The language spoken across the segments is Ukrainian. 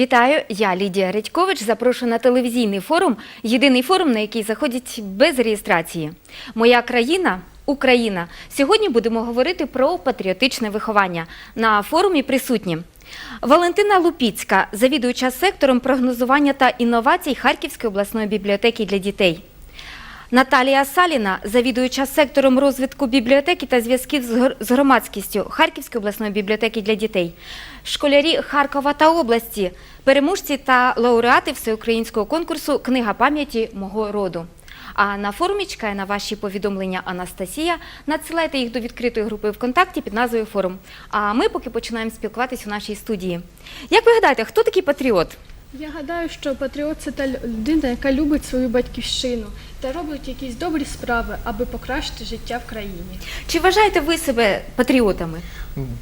Вітаю, я Лідія Редькович. Запрошую на телевізійний форум. Єдиний форум, на який заходять без реєстрації. Моя країна Україна. Сьогодні будемо говорити про патріотичне виховання. На форумі присутні Валентина Лупіцька, завідуюча сектором прогнозування та інновацій Харківської обласної бібліотеки для дітей. Наталія Саліна, завідуюча сектором розвитку бібліотеки та зв'язків з громадськістю Харківської обласної бібліотеки для дітей, школярі Харкова та області, переможці та лауреати всеукраїнського конкурсу Книга пам'яті мого роду. А на форумі чекає на ваші повідомлення Анастасія. Надсилайте їх до відкритої групи ВКонтакті під назвою Форум. А ми поки починаємо спілкуватись у нашій студії. Як ви гадаєте, хто такий патріот? Я гадаю, що патріот це та людина, яка любить свою батьківщину та робить якісь добрі справи, аби покращити життя в країні. Чи вважаєте ви себе патріотами?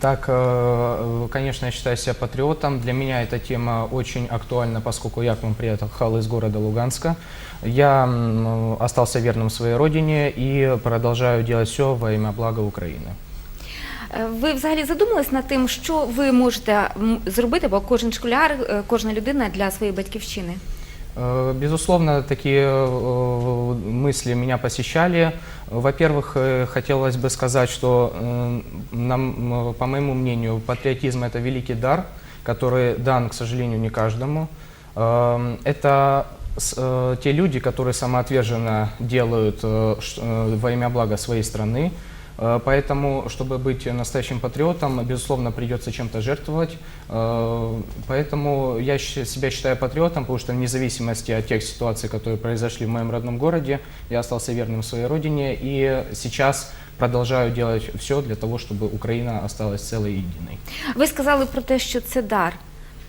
Так, э, конечно, я считаю себя патриотом. Для меня эта тема очень актуальна, поскольку я к вам приехал из города Луганска. Я м, остался верным своей родине и продолжаю делать все во имя блага Украины. Е, Ви взагалі задумались над тим, що ви можете м, зробити, бо кожен школяр, е, кожна людина для своєї батьківщини? Э, Безусловно, такие э, мысли меня посещали. Во-первых, э, хотелось бы сказать, что, э, нам, м, по моему мнению, патриотизм – это великий дар, который дан, к сожалению, не каждому. Э, Это с- э, те люди, которые самоотверженно делают э, ш- э, во имя блага своей страны. Э, Поэтому, чтобы быть настоящим патриотом, безусловно, придется чем-то жертвовать. Э, Поэтому я щ- себя считаю патриотом, потому что вне зависимости от тех ситуаций, которые произошли в моем родном городе, я остался верным своей родине и сейчас продолжаю делать все для того, чтобы Украина осталась целой и единой. Ви сказали про те, що це дар.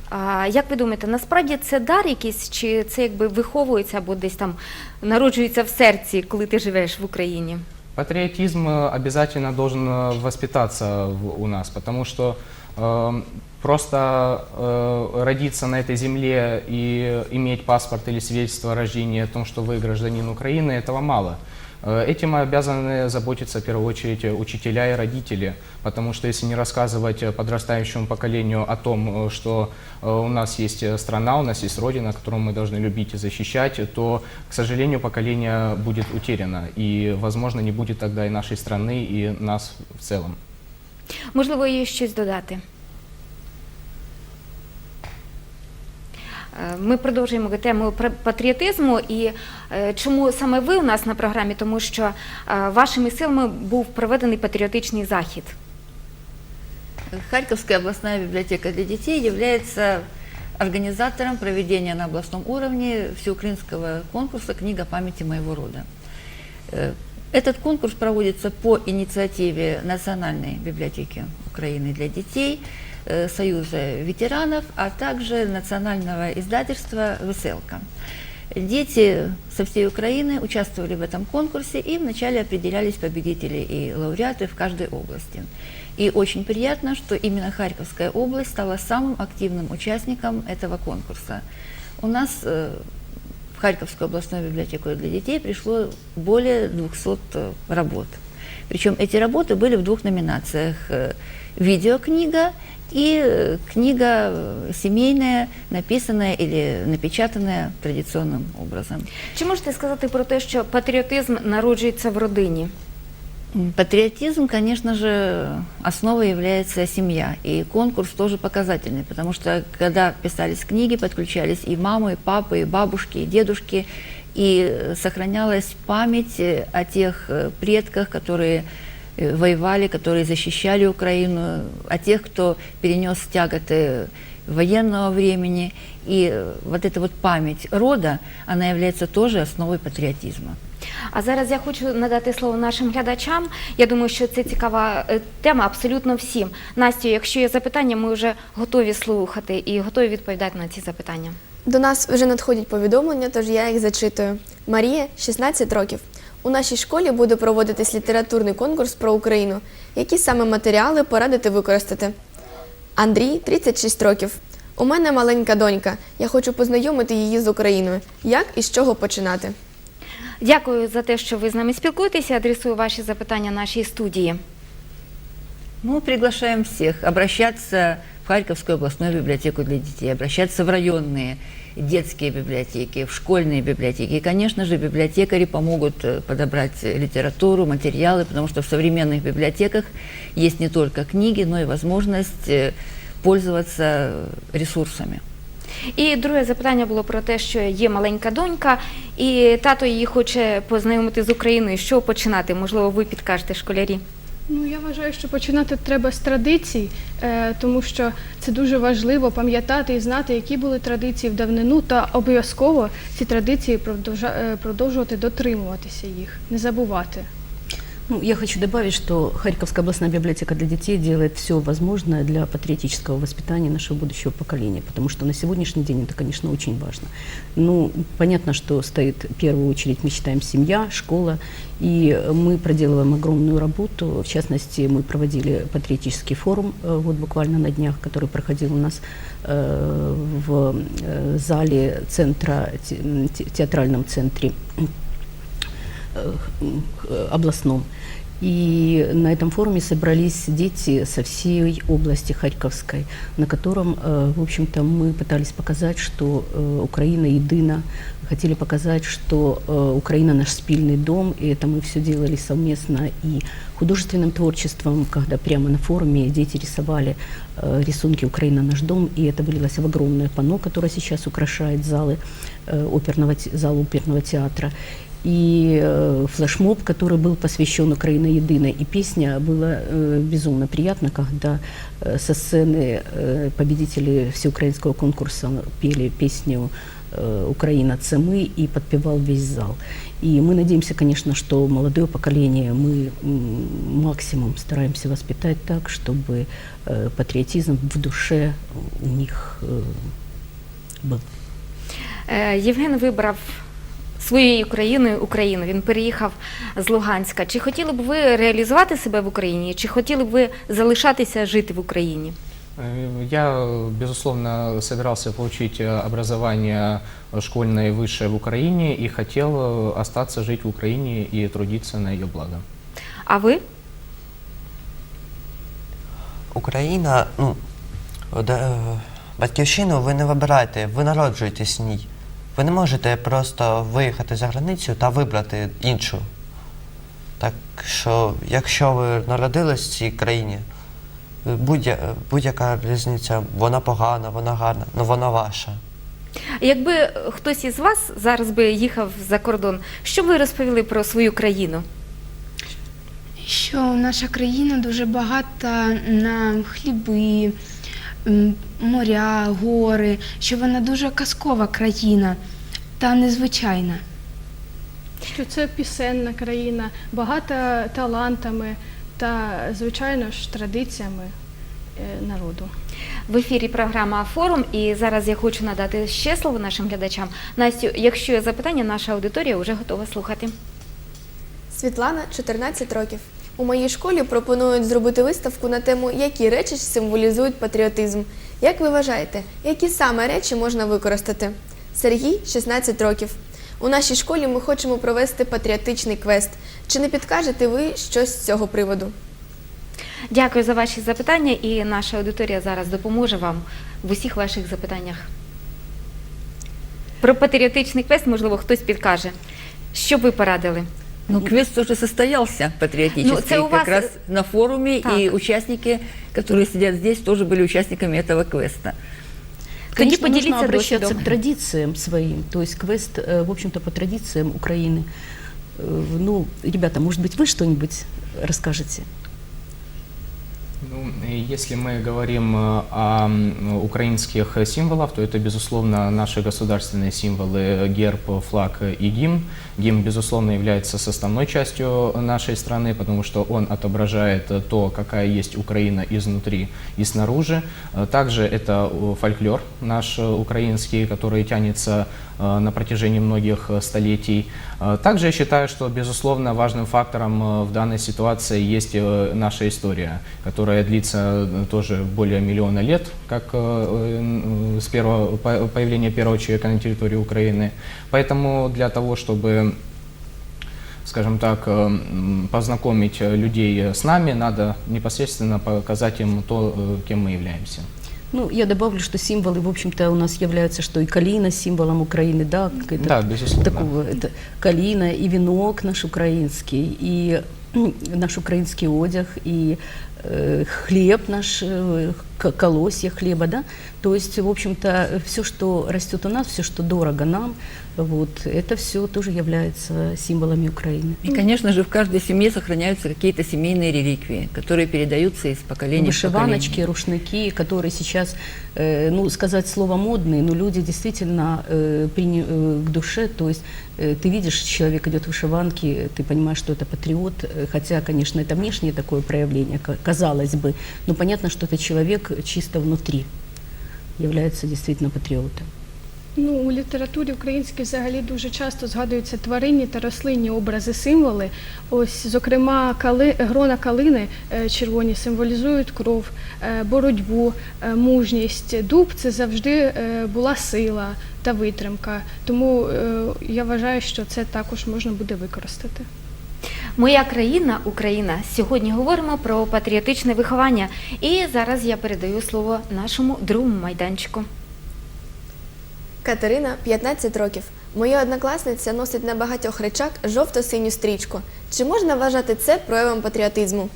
А як ви думаєте, насправді це дар якийсь, чи це якби виховується або десь там народжується в серці, коли ти живеш в Україні? Патриотизм э, обязательно должен э, воспитаться у нас, потому что э, просто э, родиться на этой земле и иметь паспорт или свидетельство о рождении о том, что вы гражданин Украины, этого мало. Э, Этим обязаны заботиться в первую очередь учителя и родители, потому что если не рассказывать э, подрастающему поколению о том, э, что у нас есть страна, у нас есть родина, которую мы должны любить и защищать, то, к сожалению, поколение будет утеряно, и, возможно, не будет тогда и нашей страны, и нас в целом. Можливо, є щось додати. Ми продовжуємо тему пр- патріотизму і е, чому саме ви у нас на програмі, тому що е, вашими силами був проведений патріотичний захід. Харьковская областная библиотека для детей является организатором проведения на областном уровне всеукраинского конкурса «Книга памяти моего рода». Э, Этот конкурс проводится по инициативе Национальной библиотеки Украины для детей, э, Союза ветеранов, а также национального издательства «Веселка». Дети со всей Украины участвовали в этом конкурсе, и вначале определялись победители и лауреаты в каждой области. И очень приятно, что именно Харьковская область стала самым активным участником этого конкурса. У нас э, в Харьковскую областную библиотеку для детей пришло более 200 э, работ. Причем эти работы были в двух номинациях. э, Видеокнига и э, книга э, семейная, написанная или напечатанная традиционным образом. Чи можете сказати про те, що патріотизм народжується в родині? М, Патриотизм, конечно же, основой является семья. И конкурс тоже показательный, потому что когда писались книги, подключались и мамы, и папы, и бабушки, и дедушки, и э, сохранялась память э, о тех э, предках, которые э, воевали, которые защищали Украину, о тех, кто перенес тяготы военного времени. И э, вот эта вот память рода, она является тоже основой патриотизма. А зараз я хочу надати слово нашим глядачам. Я думаю, що це цікава е, тема абсолютно всім. Настю, якщо є запитання, ми вже готові слухати і готові відповідати на ці запитання. До нас вже надходять повідомлення, тож я їх зачитую. Марія, 16 років. У нашій школі буде проводитись літературний конкурс про Україну. Які саме матеріали порадити використати? Андрій, 36 років. У мене маленька донька. Я хочу познайомити її з Україною. Як і з чого починати? Дякую за те, що ви з нами спілкуєтеся. Адресую ваші запитання нашій студії. Мы приглашаем всех обращаться в в Харьковскую областную библиотеку для детей, обращаться в районные детские библиотеки, в школьные библиотеки. И, конечно же, библиотекари помогут э, подобрать литературу, материалы, потому что в современных библиотеках есть не только книги, но и возможность э, пользоваться ресурсами. І друге запитання було про те, що є маленька донька, і тато її хоче познайомити з Україною. Що починати? Можливо, ви підкажете школярі. Ну я вважаю, що починати треба з традицій, е, тому що це дуже важливо пам'ятати і знати, які були традиції в давнину, та обов'язково ці традиції е, продовжувати дотримуватися їх, не забувати. Ну, я хочу добавить, что Харьковская областная библиотека для детей делает все возможное для патриотического воспитания нашего будущего поколения, потому что на сегодняшний день это, конечно, очень важно. Ну, понятно, что стоит в первую очередь, мы считаем, семья, школа, и мы проделываем огромную работу. В частности, мы проводили патриотический форум э, вот буквально на днях, который проходил у нас э, в э, зале центра, те- м, те- театральном центре э, э, областном. И на этом форуме собрались дети со всей области Харьковской, на котором, э, в общем-то, мы пытались показать, что э, Украина едина, хотели показать, что э, Украина наш спильный дом, и это мы все делали совместно и художественным творчеством, когда прямо на форуме дети рисовали э, рисунки «Украина наш дом», и это вылилось в огромное панно, которое сейчас украшает залы э, оперного, те- зал оперного театра и э, флешмоб, который был посвящен Украине единой. И песня была э, безумно приятно, когда э, со сцены э, победители всеукраинского конкурса пели песню э, «Украина, це мы» и подпевал весь зал. И мы надеемся, конечно, что молодое поколение мы м, максимум стараемся воспитать так, чтобы э, патриотизм в душе у них э, был. Е, Євген вибрав своєю країною Україну. Він переїхав з Луганська. Чи хотіли б ви реалізувати себе в Україні? Чи хотіли б ви залишатися жити в Україні? Э, Я, безусловно, собирался получить э, образование школьное и высшее в Украине и хотел э, остаться жить в Украине и трудиться на ее благо. А ви? Україна, ну, де- е, батьківщину ви не вибираєте, ви народжуєтесь в ній. Ви не можете просто виїхати за границю та вибрати іншу. Так що, якщо ви народились в цій країні, будь-я- будь-яка різниця, вона погана, вона гарна, але вона ваша. Якби хтось із вас зараз би їхав за кордон, що б ви розповіли про свою країну? що наша країна дуже багата на хліби, моря, гори, що вона дуже казкова країна та незвичайна. Що це пісенна країна, багата талантами та, звичайно ж, традиціями е, народу. В ефірі програма Форум, і зараз я хочу надати ще слово нашим глядачам. Настю, якщо є запитання, наша аудиторія вже готова слухати. Світлана 14 років. У моїй школі пропонують зробити виставку на тему, які речі символізують патріотизм. Як ви вважаєте, які саме речі можна використати? Сергій 16 років. У нашій школі ми хочемо провести патріотичний квест. Чи не підкажете ви щось з цього приводу? Дякую за ваші запитання, і наша аудиторія зараз допоможе вам в усіх ваших запитаннях. Про патріотичний квест, можливо, хтось підкаже. Що ви порадили? Ну, квест уже состоялся патриотический, Ну, це у вас- как раз на форуме, Так. и участники, которые сидят здесь, тоже были участниками этого квеста. Тоді Конечно, нужно поділіться обращаться досвідом. к традициям своим. То есть квест, э, в общем-то, по традициям Украины. Э, Ну, ребята, может быть, вы что-нибудь расскажете? Ну, если мы говорим э, о украинских символах, то это, безусловно, наши государственные символы герб, флаг и гимн. Гимн, безусловно, является составной частью нашей страны, потому что он отображает то, какая есть Украина изнутри и снаружи. Э, Также это э, фольклор наш украинский, который тянется на протяжении многих столетий. Также я считаю, что, безусловно, важным фактором в данной ситуации есть наша история, которая длится э, тоже более миллиона лет, как э, э, с первого по- появления первого человека на территории Украины. Поэтому для того, чтобы скажем так, познакомить людей с нами, надо непосредственно показать им то, кем мы являемся. Ну, я добавлю, что символы, в общем-то, у нас являются, что и калина символом Украины, да, Да, безусловно. такого, это калина, и венок наш украинский, и наш украинский одяг, и э, хлеб наш, э, к- колосья хлеба, да, то есть, в общем-то, все, что растет у нас, все, что дорого нам, вот, это все тоже является символами Украины. И, конечно же, в каждой семье сохраняются какие-то семейные реликвии, которые передаются из поколения в Вышиваночки, поколение. рушники, которые сейчас, э, ну, сказать слово модные, но люди действительно э, прини- э, к душе, то есть э, ты видишь, человек идет в вышиванке, ты понимаешь, что это патриот, э, хотя, конечно, это внешнее такое проявление, ка- казалось бы, но понятно, что это человек чисто внутри является действительно патриотом. Ну, у літературі українській взагалі дуже часто згадуються тваринні та рослинні образи, символи. Ось, зокрема, кали, грона калини е, червоні символізують кров, е, боротьбу, е, мужність. Дуб це завжди була сила та витримка. Тому я вважаю, що це також можна буде використати. Моя країна, Україна. Сьогодні говоримо про патріотичне виховання. І зараз я передаю слово нашому другому майданчику. Катерина 15 років. Моя однокласниця носить на багатьох речах жовто-синю стрічку. Чи можна вважати це проявом патріотизму?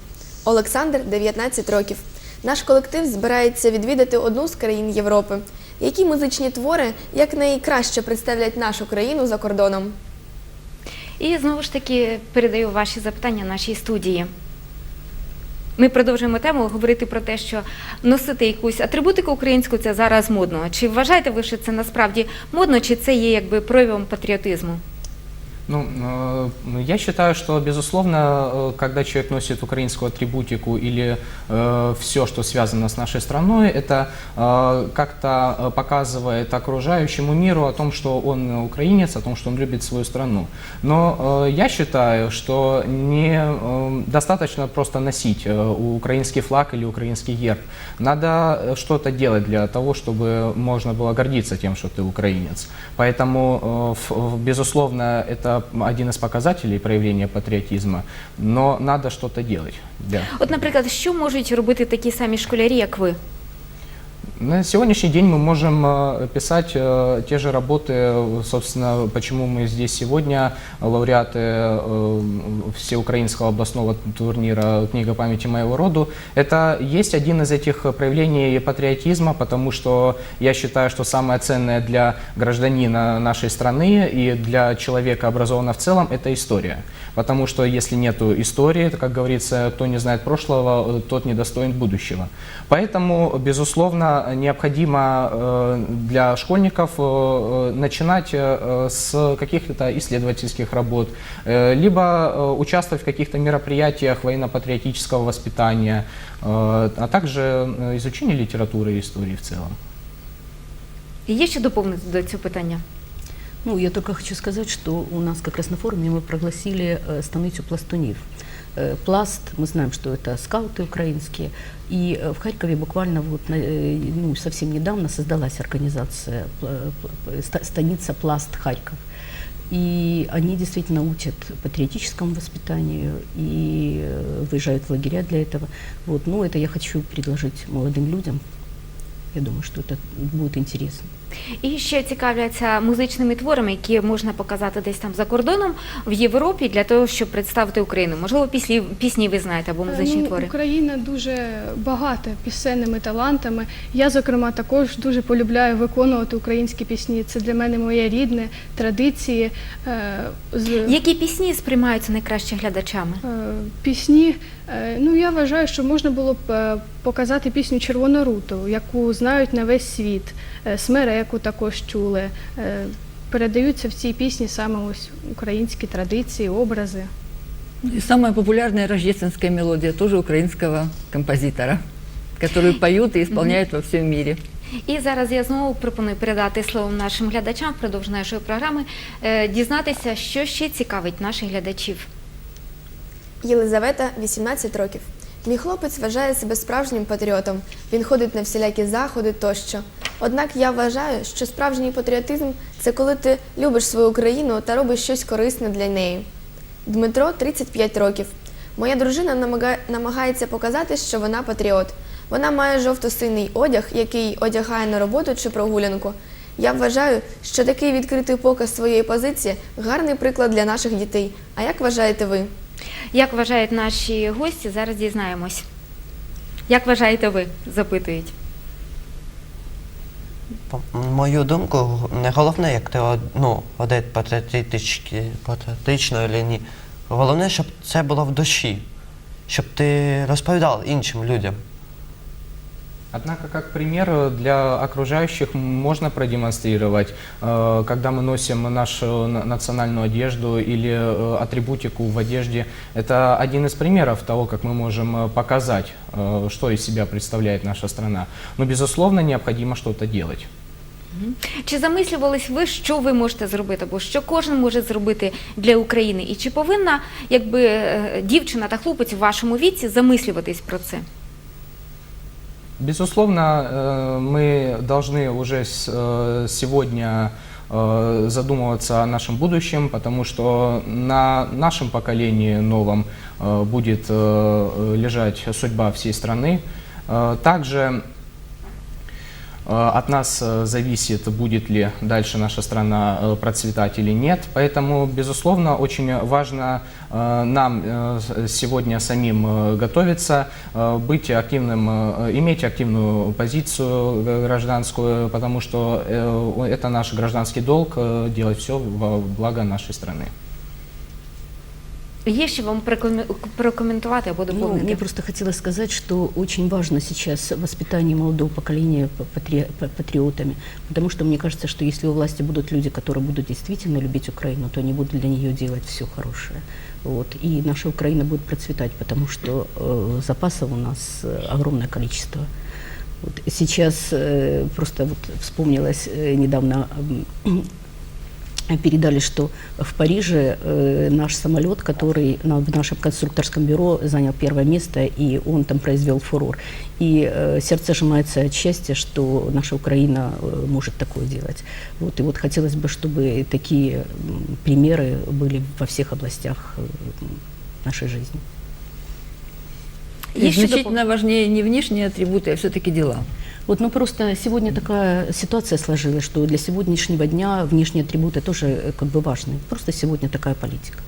Олександр 19 років. Наш колектив збирається відвідати одну з країн Європи. Які музичні твори як найкраще представлять нашу країну за кордоном? І знову ж таки передаю ваші запитання нашій студії. Ми продовжуємо тему говорити про те, що носити якусь атрибутику українську це зараз модно. Чи вважаєте ви, що це насправді модно, чи це є якби проявом патріотизму? Ну, э, я считаю, что, безусловно, э, когда человек носит украинскую атрибутику или все, что связано с нашей страной, это э, как-то э, показывает окружающему миру о том, что он украинец, о том, что он любит свою страну. Но э, я считаю, что не э, достаточно просто носить э, украинский флаг или украинский герб. Надо э, что-то делать для того, чтобы можно было гордиться тем, что ты украинец. Поэтому, э, в- безусловно, это один из показателей проявления патриотизма, но надо что-то делать. Да. От, наприклад, що можуть робити такі самі школярі, як ви? На сегодняшний день мы можем э, писать э, те же работы, собственно, почему мы здесь сегодня, лауреаты э, Всеукраинского областного турнира «Книга памяти моего роду». Это есть один из этих проявлений патриотизма, потому что я считаю, что самое ценное для гражданина нашей страны и для человека образованного в целом – это история. Потому что если нет истории, то, как говорится, кто не знает прошлого, тот не достоин будущего. Поэтому, безусловно, необходимо э, для школьников э, э, начинать э, с каких-то исследовательских работ, э, либо э, участвовать в каких-то мероприятиях военно-патриотического воспитания, э, а также э, изучение литературы и истории в целом. І Є що доповнити до цього питання? Ну, я только хочу сказать, что у нас как раз на форуме мы прогласили э, станицу пластунів. Э, Пласт, мы знаем, что это скауты украинские. И э, в Харькове буквально вот на- э, ну, совсем недавно создалась организация пла- пла- ста- станица Пласт Харьков. И они действительно учат патриотическому воспитанию и э, выезжают в лагеря для этого. Вот, ну, это я хочу предложить молодым людям. Я думаю, что это будет интересно. І ще цікавляться музичними творами, які можна показати десь там за кордоном в Європі для того, щоб представити Україну. Можливо, пісні, пісні ви знаєте або музичні Ну, твори. Україна дуже багата пісенними талантами. Я, зокрема, також дуже полюбляю виконувати українські пісні. Це для мене моє рідне традиції. Е, Які пісні сприймаються найкраще глядачами? Е, Пісні, е, ну я вважаю, що можна було б показати пісню Червону руту, яку знають на весь світ. Е, Смереку також чули. Е, Передаються в цій пісні саме ось українські традиції, образи. И самая популярная рождественская мелодия тоже украинского композитора, которую поют и исполняют во всем мире. І зараз я знову пропоную передати слово нашим глядачам впродовж нашої програми, е, дізнатися, що ще цікавить наших глядачів. Єлизавета 18 років. Мій хлопець вважає себе справжнім патріотом. Він ходить на всілякі заходи тощо. Однак я вважаю, що справжній патріотизм це коли ти любиш свою країну та робиш щось корисне для неї. Дмитро 35 років. Моя дружина намагається показати, що вона патріот. Вона має жовто-синій одяг, який одягає на роботу чи прогулянку. Я вважаю, що такий відкритий показ своєї позиції гарний приклад для наших дітей. А як вважаєте ви? Як вважають наші гості, зараз дізнаємось. Як вважаєте ви? запитують. Мою думку, не головне, як ти ну, одет патріотички- патріотично чи. Головне, щоб це було в душі, щоб ти розповідав іншим людям. Однако, как пример э, для окружающих можно продемонстрировать, э, когда мы носим нашу на- национальную одежду или э, атрибутику в одежде. Это один из примеров того, как мы можем э, показать, э, что из себя представляет наша страна. Но, безусловно, необходимо что-то делать. Чи замислювались ви, що ви можете зробити, або що кожен може зробити для України? І чи повинна якби е, дівчина та хлопець у вашому віці замислюватись про це? Безусловно, э, мы должны уже с- э, сегодня э, задумываться о нашем будущем, потому что на нашем поколении новом э, будет э, лежать судьба всей страны. Э, Также Э, От нас э, зависит, будет ли дальше наша страна э, процветать или нет. Поэтому, безусловно, очень важно э, нам э, сегодня самим э, готовиться, э, быть активным, э, иметь активную позицию э, гражданскую, потому что э, это наш гражданский долг э, делать все во благо нашей страны. Є ще вам прокомен- прокоментувати або Ну, доповнити? мне просто хотелось сказать, что очень важно сейчас воспитание молодого поколения п- патри- п- патриотами, потому что мне кажется, что если у власти будут люди, которые будут действительно любить Украину, то они будут для нее делать все хорошее. Вот. И наша Украина будет процветать, потому что э, запасов у нас э, огромное количество. Вот сейчас э, просто вот вспомнилось э, недавно м, передали, что в Париже э, наш самолет, который на- в нашем конструкторском бюро занял первое место, и он там произвел фурор. И э, сердце сжимается от счастья, что наша Украина э, может такое делать. Вот, и вот хотелось бы, чтобы такие м, примеры были во всех областях э, нашей жизни. Є И ще значительно важнее не внешние атрибуты, а все-таки дела. Вот, ну просто сегодня такая ситуация сложилась, что для сегодняшнего дня внешние атрибуты тоже э, как бы важны. Просто сегодня такая политика.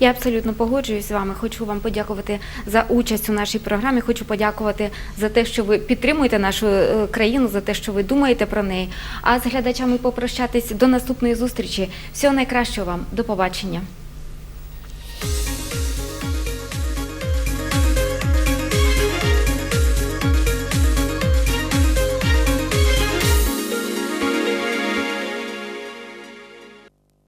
Я абсолютно погоджуюсь з вами. Хочу вам подякувати за участь у нашій програмі. Хочу подякувати за те, що ви підтримуєте нашу е, країну, за те, що ви думаєте про неї. А з глядачами попрощатись до наступної зустрічі. Всього найкращого вам. До побачення.